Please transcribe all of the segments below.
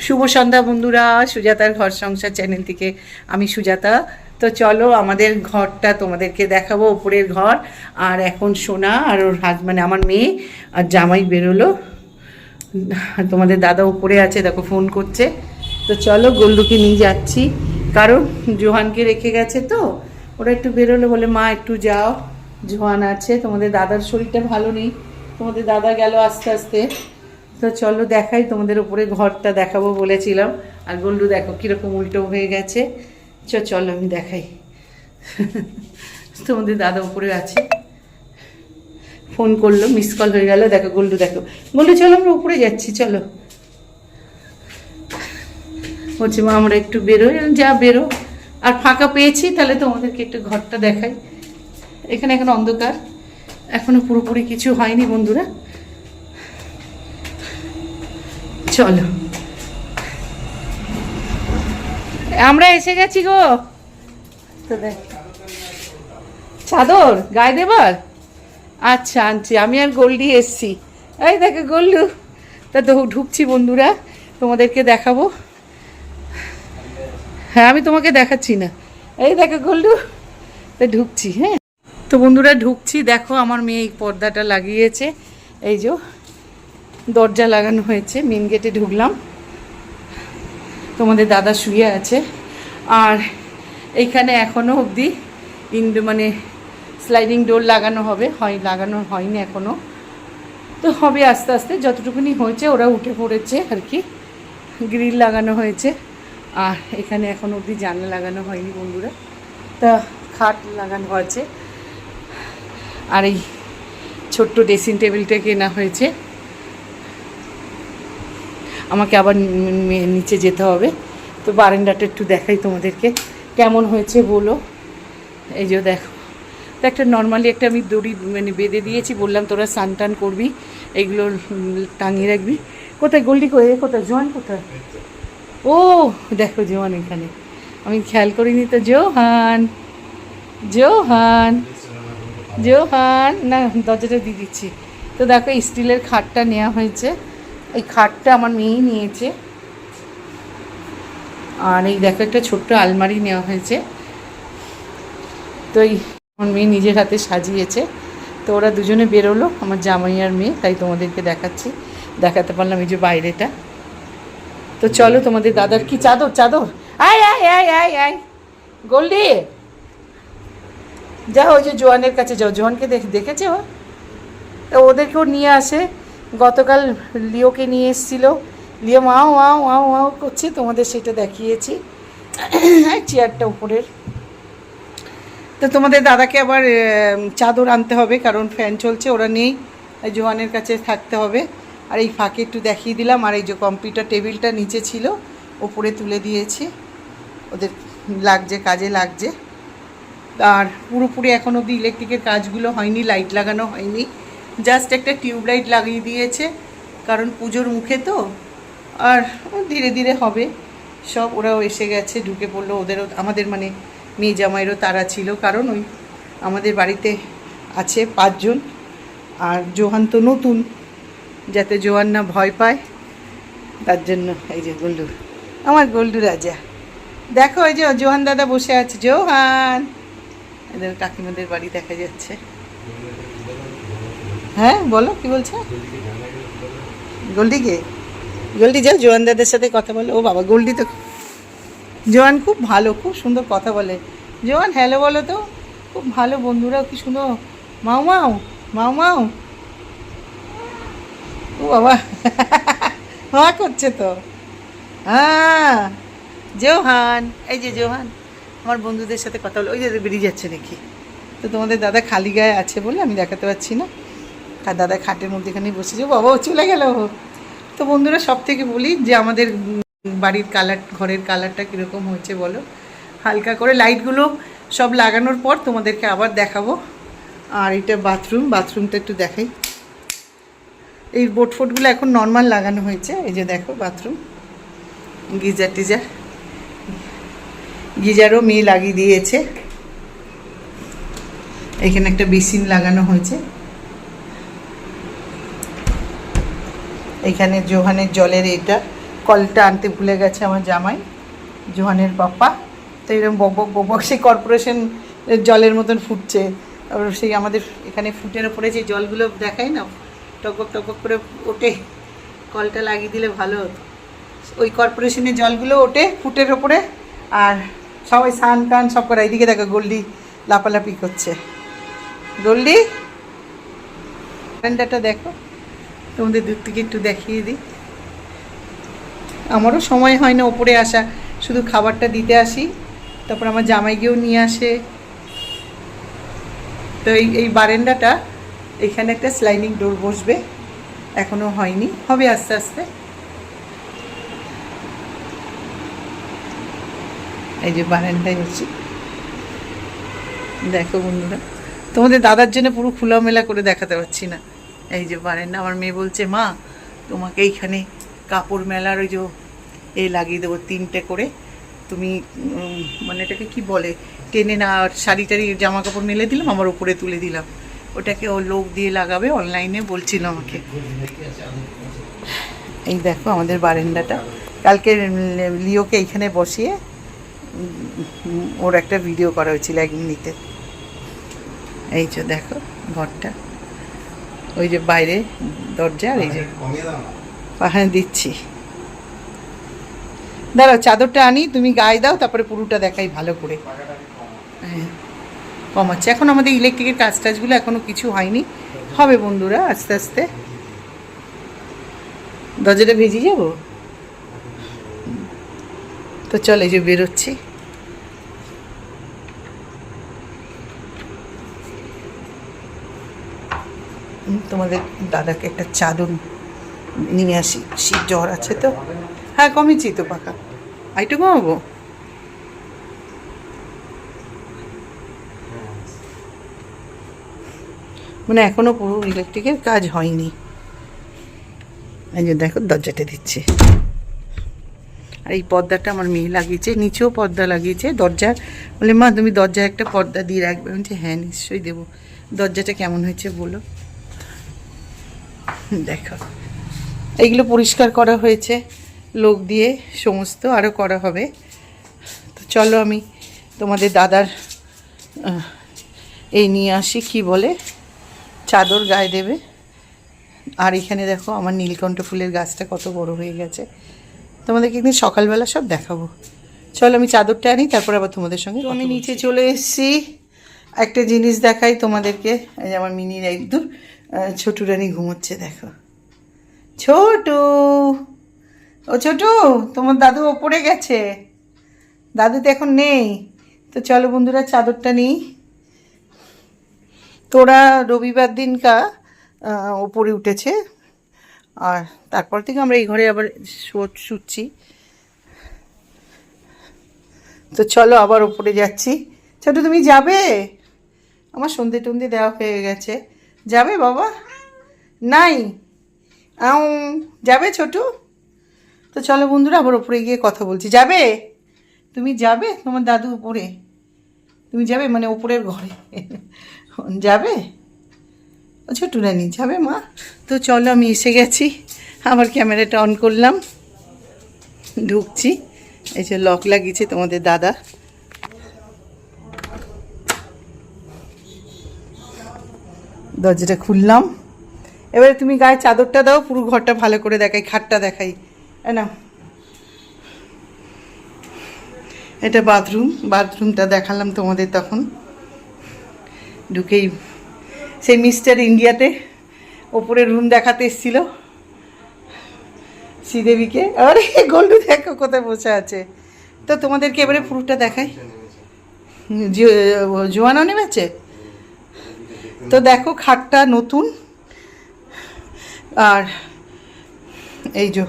শুভ সন্ধ্যা বন্ধুরা, সুজাতার ঘর সংসার চ্যানেল থেকে আমি সুজাতা। তো চলো আমাদের ঘরটা তোমাদেরকে দেখাবো উপরের ঘর। আর এখন সোনা আর ওর হাজ মানে আমার মেয়ে আর জামাই বেরোলো। তোমাদের দাদা উপরে আছে, দেখো ফোন করছে। তো চলো গোল্ডুকে নিয়ে যাচ্ছি। কারণ জোহানকে রেখে গেছে তো, ওরা একটু বেরোলো বলে, মা, একটু যাও। জোহান আছে, তোমাদের দাদার শরীরটা ভালো নেই। তোমাদের দাদা গেল আস্তে আস্তে। তো চলো দেখাই, তোমাদের উপরে ঘরটা দেখাবো বলেছিলাম। আর গোল্ডু দেখো কীরকম উল্টো হয়ে গেছে। চ, চলো আমি দেখাই। তোমাদের দাদা উপরে আছে। ফোন করল, মিস কল হয়ে গেল। দেখো গোল্ডু দেখো। গোল্ডু চলো আমরা উপরে যাচ্ছি, চলো। বলছি, মা, আমরা একটু বেরোই। যা, বেরো। আর ফাঁকা পেয়েছি, তাহলে তোমাদেরকে একটু ঘরটা দেখাই। এখানে এখন অন্ধকার। এখনও পুরোপুরি কিছু হয়নি, বন্ধুরা। চলো। আমরা এসে গেছি গো। চাদর, গায়ে দেবার? আচ্ছা আনছি আমি আর গোল্ডি এসছি। এই দেখো গোল্ডু, তা তো ঢুকছি বন্ধুরা, তোমাদেরকে দেখাবো। হ্যাঁ আমি তোমাকে দেখাচ্ছি না। এই দেখো গোল্ডু, তা ঢুকছি হ্যাঁ। তো বন্ধুরা, ঢুকছি, দেখো আমার মেয়ে এই পর্দাটা লাগিয়েছে। এই যে দরজা লাগানো হয়েছে মেন গেটে ঢুকলাম। তোমাদের দাদা শুয়ে আছে। আর এইখানে এখনও অবধি ইন্ডো মানে স্লাইডিং ডোর লাগানো হবে, হয় লাগানো হয়নি এখনও তো হবে আস্তে আস্তে, যতটুকুনি হয়েছে ওরা উঠে পড়েছে আর কি। গ্রিল লাগানো হয়েছে। আর এখানে এখন অবধি জানলা লাগানো হয়নি বন্ধুরা। তা খাট লাগানো আছে আর এই ছোট্ট ড্রেসিং টেবিলটা কেনা হয়েছে। আমাকে আবার নিচে যেতে হবে। তো বারান্দাটা একটু দেখাই তোমাদেরকে। কেমন হয়েছে বলো? এই যে দেখো। তো একটা নর্মালি একটা আমি দড়ি মানে বেঁধে দিয়েছি, বললাম তোরা স্নান টান করবি, এগুলো টাঙিয়ে রাখবি। কোথায় গোল্ডি কোথায় কোথায়? জোয়ান কোথায়? ও, দেখো জোয়ান এখানে। আমি খেয়াল করিনি তো, জোহান। জোহান। জোহান। না, দরজাটা দিয়ে দিচ্ছি। তো দেখো, স্টিলের খাটটা নেওয়া হয়েছে। এই খাটটা আমার মেয়েই নিয়েছে। আর এই দেখো, একটা ছোট্ট আলমারি নেওয়া হয়েছে। তো এই আমার মেয়ে নিজের হাতে সাজিয়েছে। তো ওরা দুজনে বেরোলো, আমার জামাই আর মেয়ে, তাই তোমাদেরকে দেখাচ্ছি। দেখাতে পারলাম এই যে বাইরেটা। তো চলো তোমাদের দাদার কি চাদর চাদর? আয় আয় আয় আয় আয়। গোল্ডি! যাও, ওই যে জোয়ানের কাছে যাও। জোয়ানকে দেখ, দেখেছে ও? তা ওদেরকেও নিয়ে আসে। গতকাল লিওকে নিয়ে এসেছিল। লিও মাও মাও মাও মাও করছে, তোমাদের সেটা দেখিয়েছি। চেয়ারটা উপরের। তো তোমাদের দাদাকে আবার চাদর আনতে হবে, কারণ ফ্যান চলছে, ওরা নেই। জোয়ানের কাছে থাকতে হবে। আর এই ফাঁকে একটু দেখিয়ে দিলাম, আর এই যে কম্পিউটার টেবিলটা নিচে ছিল, ওপরে তুলে দিয়েছি। ওদের লাগছে, কাজে লাগছে। আর পুরোপুরি এখন অবধি ইলেকট্রিকের কাজগুলো হয়নি লাইট লাগানো হয়নি। জাস্ট একটা টিউবলাইট লাগিয়ে দিয়েছে, কারণ পুজোর মুখে তো, আর ধীরে ধীরে হবে। সব ওরাও এসে গেছে, ঢুকে পড়ল, ওদেরও, আমাদের মানে মেয়ে জামাইরও তারা ছিল, কারণ ওই আমাদের বাড়িতে আছে পাঁচজন, আর জোহান তো নতুন, যাতে জোহান না ভয় পায়, তার জন্য এই যে গোল্ডু, আমার গোল্ডু রাজা। দেখো ওই যে জোহান দাদা বসে আছে, জোহান! এদের কাকিমাদের বাড়ি দেখা যাচ্ছে। হ্যাঁ বলো, কি বলছো? গোল্ডিকে গোল্ডি যাও, জোয়ান দাদের সাথে কথা বলো। ও বাবা গোল্ডি তো জোয়ান খুব ভালো, খুব সুন্দর কথা বলে। জোয়ান, হ্যালো বলো তো। খুব ভালো বন্ধুরা কি শুনো? মাও মাও মাও মাও ও বাবা মা করছে তো। হ্যাঁ জোহান, এই যে জোহান, আমার বন্ধুদের সাথে কথা বলে। ওই যে বেরিয়ে যাচ্ছে নাকি। তো তোমাদের দাদা খালি গায়ে আছে বলে আমি দেখাতে পারছি না। দাদা খাটের মধ্যেখানে বসেছে। বাবা চলে গেল। তো বন্ধুরা সব থেকে বলি যে আমাদের বাড়ির কালার ঘরের কালারটা কীরকম হয়েছে বলো? হালকা করে লাইটগুলো সব লাগানোর পর তোমাদেরকে আবার দেখাবো। আর এটা বাথরুম বাথরুমটা একটু দেখাই। এই বোট ফোটগুলো এখন নর্মাল লাগানো হয়েছে। এই যে দেখো বাথরুম গিজার টিজার। গিজারও মেয়ে লাগিয়ে দিয়েছে। এখানে একটা বেসিন লাগানো হয়েছে। এখানে জোহানের জলের এটা, কলটা আনতে ভুলে গেছে আমার জামাই, জোহানের পাপ্পা। তো এরকম বক বক বক বক সেই কর্পোরেশন জলের মতন ফুটছে। সেই আমাদের এখানে ফুটের ওপরে যে জলগুলো দেখায় না টকবক টকবক করে ওঠে, কলটা লাগিয়ে দিলে ভালো হতো। ওই কর্পোরেশনের জলগুলো ওঠে ফুটের ওপরে, আর সবাই স্নান টান সব করে, এইদিকে দেখো গোল্ডি লাপালাপি করছে। গোল্ডি ঠান্ডাটা দেখো। তোমাদের দূর থেকে একটু দেখিয়ে দিই। আমারও সময় হয় না ওপরে আসা, শুধু খাবারটা দিতে আসি, তারপর আমার জামাইকেও নিয়ে আসে। তো এই এই বারেন্ডাটা এখানে একটা স্লাইডিং ডোর বসবে, এখনও হয়নি, হবে আস্তে আস্তে। এই যে বারান্দায় হচ্ছে দেখো বন্ধুরা, তোমাদের দাদার জন্য পুরো খোলামেলা করে দেখাতে পারছি না। এই যে বারান্দা আমার মেয়ে বলছে, মা, তোমাকে এইখানে কাপড় মেলার ওই যে এ লাগিয়ে দেবো, তিনটে করে। তুমি মানে এটাকে কি বলে, টেনে না, আর শাড়ি টাড়ি, জামা কাপড় মেলে দিলাম, আমার উপরে তুলে দিলাম। ওটাকে ও লোক দিয়ে লাগাবে, অনলাইনে বলছিল আমাকে। এই দেখো আমাদের বারান্দাটা। কালকে লিওকে এইখানে বসিয়ে ওর একটা ভিডিও করা হয়েছিল এক মিনিটে এই যে দেখো, ঘরটা। ওই যে বাইরে দরজা আর এই যে পাহাড়ে দিচ্ছি। দাঁড়াও চাদরটা আনি তুমি গায়ে দাও তারপরে পুরোটা দেখাই ভালো করে। হ্যাঁ কমাচ্ছে এখন আমাদের ইলেকট্রিকের কাজ টাজগুলো এখনও কিছু হয়নি। হবে বন্ধুরা আস্তে আস্তে। দরজাটা ভেজে যাব? তো চল এই যে বেরোচ্ছি। তোমাদের দাদাকে একটা চাদর নিয়ে আসি। শীত জ্বর আছে তো? হ্যাঁ কমেছি তো পাকা। একটু কমাবো মানে এখনও পুরো ইলেকট্রিকের কাজ হয়নি। এই যে দেখো দরজাটা দিচ্ছে। আর এই পর্দাটা আমার মেয়ে লাগিয়েছে নিচেও পর্দা লাগিয়েছে। দরজার বলে মা তুমি দরজায় একটা পর্দা দিয়ে রাখবে। বলছি, হ্যাঁ নিশ্চয়ই দেবো। দরজাটা কেমন হয়েছে বলো? দেখো। এইগুলো পরিষ্কার করা হয়েছে লোক দিয়ে সমস্ত আরও করা হবে। তো চলো আমি তোমাদের দাদার এই নিয়ে আসি কি বলে? চাদর গায়ে দেবে। আর এখানে দেখো আমার নীলকণ্ঠ ফুলের গাছটা কত বড় হয়ে গেছে। তোমাদেরকে একদিন সকালবেলা সব দেখাবো। চলো আমি চাদরটা আনি তারপর আবার তোমাদের সঙ্গে আমি নিচে চলে এসেছি। একটা জিনিস দেখাই তোমাদেরকে। এই যে আমার মিনির একদম ছোটু রানী ঘুমোচ্ছে, দেখো। ছোটু! ও ছোটু, তোমার দাদু ওপরে গেছে। দাদু তো এখন নেই। তো চলো বন্ধুরা, চাদরটা নিই। তোরা রবিবার দিনকা ওপরে উঠেছে। আর তারপর থেকে আমরা এই ঘরে আবার শুচ্ছি। তো চলো আবার ওপরে যাচ্ছি। ছোট, তুমি যাবে? আমার সন্ধে টন্ধে দেওয়া হয়ে গেছে। যাবে বাবা? নাই। আউ, যাবে ছোটু? তো চলো বন্ধুরা, আবার ওপরে গিয়ে কথা বলছি। যাবে? তুমি যাবে? তোমার দাদু উপরে। তুমি যাবে? মানে ওপরের ঘরে। যাবে? ছোটু রানি, যাবে মা? তো চলো, আমি এসে গেছি। আবার ক্যামেরাটা অন করলাম। ঢুকছি। এই যে লক লাগিয়েছে তোমাদের দাদা। দরজাটা খুললাম। এবারে তুমি গায়ে চাদরটা দাও, পুরো ঘরটা ভালো করে দেখাই, খাটটা দেখাই। না এটা বাথরুম, বাথরুমটা দেখালাম তোমাদের তখন। ঢুকেই সেই মিস্টার ইন্ডিয়াতে ওপরে রুম দেখাতে এসেছিল। শ্রীদেবীকে। আরে গোল্ডু দেখো কোথায় বসে আছে। তো তোমাদেরকে এবারে পুরোটা দেখাই। জোয়ানো নেমেছে? তো দেখো খাটটা নতুন। আর এই যে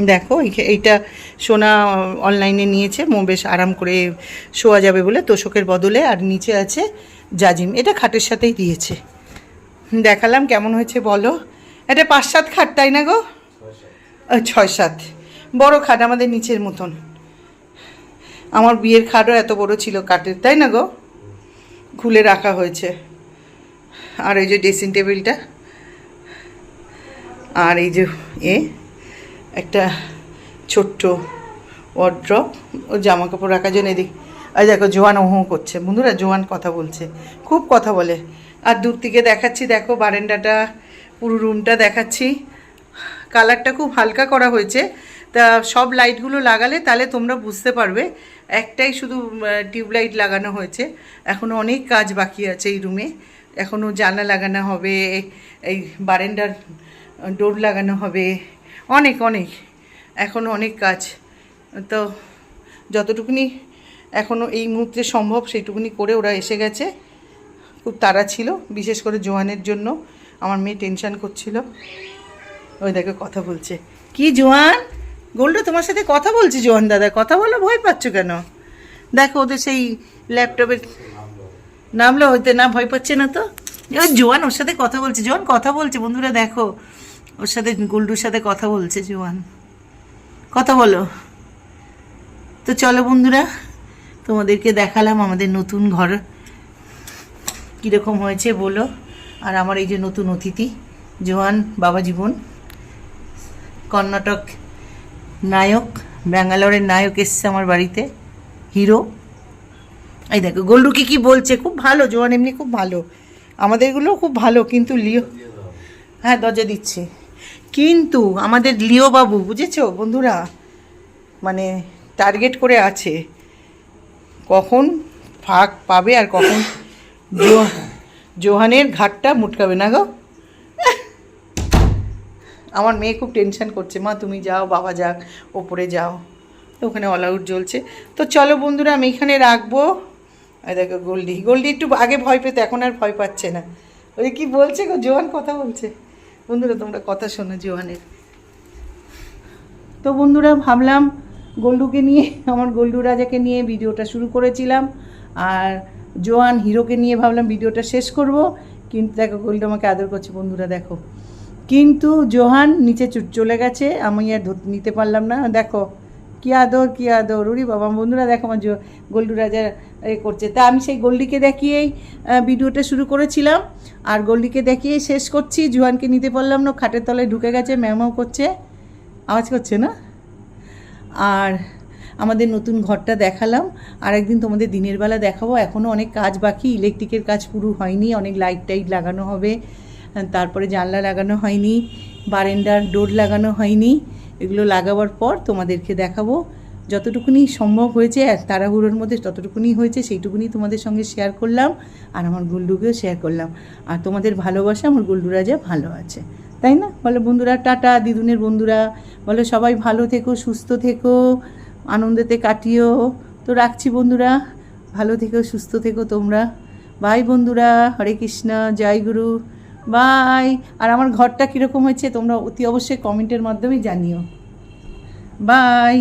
দেখো, এই- এইটা সোনা অনলাইনে নিয়েছে, মো বেশ আরাম করে শোয়া যাবে বলে তোষকের বদলে। আর নিচে আছে জাজিম। এটা খাটের সাথেই দিয়েছে। দেখালাম কেমন হয়েছে, বলো। এটা পাঁচ সাত খাট, তাই না গো? ছয় সাত। বড় খাট আমাদের নিচের মতন। আমার বিয়ের খাটও এত বড় ছিল কাঠের, তাই না গো? খুলে রাখা হয়েছে। আর এই যে ড্রেসিং টেবিলটা আর এই যে এ, একটা ছোট্ট ওয়ার্ড্রপ ও জামা কাপড় রাখার জন্য এদিক আর দেখো জোয়ান ওহো করছে। বন্ধুরা, জোয়ান কথা বলছে, খুব কথা বলে। আর দূর থেকে দেখাচ্ছি, দেখো বারেন্ডাটা পুরো রুমটা দেখাচ্ছি। কালারটা খুব হালকা করা হয়েছে। তা সব লাইটগুলো লাগালে তাহলে তোমরা বুঝতে পারবে। একটাই শুধু টিউবলাইট লাগানো হয়েছে। এখনও অনেক কাজ বাকি আছে এই রুমে এখনও জানলা লাগানো হবে এই বারেন্ডার ডোর লাগানো হবে। অনেক অনেক। এখনও অনেক কাজ। তো যতটুকুনি এখনও এই মুহূর্তে সম্ভব সেইটুকুনি করে ওরা এসে গেছে। খুব তাড়া ছিল, বিশেষ করে জোয়ানের জন্য। আমার মেয়ে টেনশান করছিল। ওই দেখো কথা বলছে। কি জোয়ান? গোল্ডু, তোমার সাথে কথা বলছি, জোয়ান দাদা। কথা বলো, ভয় পাচ্ছ কেন? দেখো, ওদের সেই ল্যাপটপের নামলো হইতে না ভয় পাচ্ছে না তো? জোয়ান, ওর সাথে কথা বলছে, জোয়ান, কথা বলছে, বন্ধুরা, দেখো। ওর সাথে, গোল্ডুর সাথে কথা বলছে, জোয়ান। কথা বলো। তো চলো, বন্ধুরা, তোমাদেরকে দেখালাম আমাদের নতুন ঘর। কীরকম হয়েছে, বলো। আর আমার এই যে নতুন অতিথি, জোয়ান বাবা জীবন কর্ণাটক নায়ক, ব্যাঙ্গালোরের নায়ক এসছে আমার বাড়িতে, হিরো। এই দেখো গোল্ডুকে কি বলছে? খুব ভালো, জোয়ান এমনি খুব ভালো। আমাদেরগুলো খুব ভালো, কিন্তু লিও হ্যাঁ দরজা দিচ্ছে। কিন্তু আমাদের লিও বাবু বুঝেছ বন্ধুরা? মানে টার্গেট করে আছে। কখন ফাঁক পাবে আর কখন জোহানের ঘাটটা মুটকাবে না গো? আমার মেয়ে খুব টেনশন করছে, মা, তুমি যাও, বাবা যাক, ওপরে যাও। তো ওখানে অল আউট জ্বলছে। তো চলো বন্ধুরা, আমি এখানে রাখব। দেখো গোল্ডি গোল্ডি একটু আগে ভয় পেতো, এখন আর ভয় পাচ্ছে না। ওই কি বলছে গো, জোয়ান কথা বলছে। বন্ধুরা, তোমরা কথা শোনো জোয়ানের। তো বন্ধুরা, ভাবলাম গোল্ডুকে নিয়ে, আমার গোল্ডু রাজাকে নিয়ে ভিডিওটা শুরু করেছিলাম। আর জোয়ান হিরোকে নিয়ে ভাবলাম ভিডিওটা শেষ করব। কিন্তু দেখো, গোল্ডু আমাকে আদর করছে, বন্ধুরা দেখো। কিন্তু জোহান নিচে চলে গেছে, আমি আর নিতে পারলাম না। দেখো, কি আদর কি আদর। উরি বাবা, বন্ধুরা দেখো আমার গোল্ডু রাজা এ করছে। তা আমি সেই গোল্ডিকে দেখিয়েই ভিডিওটা শুরু করেছিলাম। আর গোল্ডিকে দেখিয়েই শেষ করছি। জোহানকে নিতে পারলাম না, খাটের তলায় ঢুকে গেছে, ম্যামাও করছে। আওয়াজ করছে না? আর আমাদের নতুন ঘরটা দেখালাম। আর একদিন তোমাদের দিনের বেলা দেখাবো। এখনও অনেক কাজ বাকি। ইলেকট্রিকের কাজ পুরো হয়নি, অনেক লাইট টাইট লাগানো হবে। তারপরে জানলা লাগানো হয়নি বারেন্ডার ডোর লাগানো হয়নি, এগুলো লাগাবার পর তোমাদেরকে দেখাবো। যতটুকুনি সম্ভব হয়েছে তাড়াহুড়োর মধ্যে ততটুকুনি হয়েছে, সেইটুকুনি তোমাদের সঙ্গে শেয়ার করলাম, আর আমার গুল্ডুকেও শেয়ার করলাম। আর তোমাদের ভালোবাসা, আমার গুল্ডু রাজা ভালো আছে। তাই না? বলো বন্ধুরা, টাটা দিদুনের বন্ধুরা। বলো সবাই ভালো থেকো, সুস্থ থেকো, আনন্দেতে কাটিও। তো রাখছি বন্ধুরা, ভালো থেকো, সুস্থ থেকো তোমরা। বাই বন্ধুরা, হরে কৃষ্ণ, জয় গুরু। বাই। আর আমার ঘরটা কীরকম হয়েছে তোমরা অতি অবশ্যই কমেন্টের মাধ্যমে জানিও। বাই।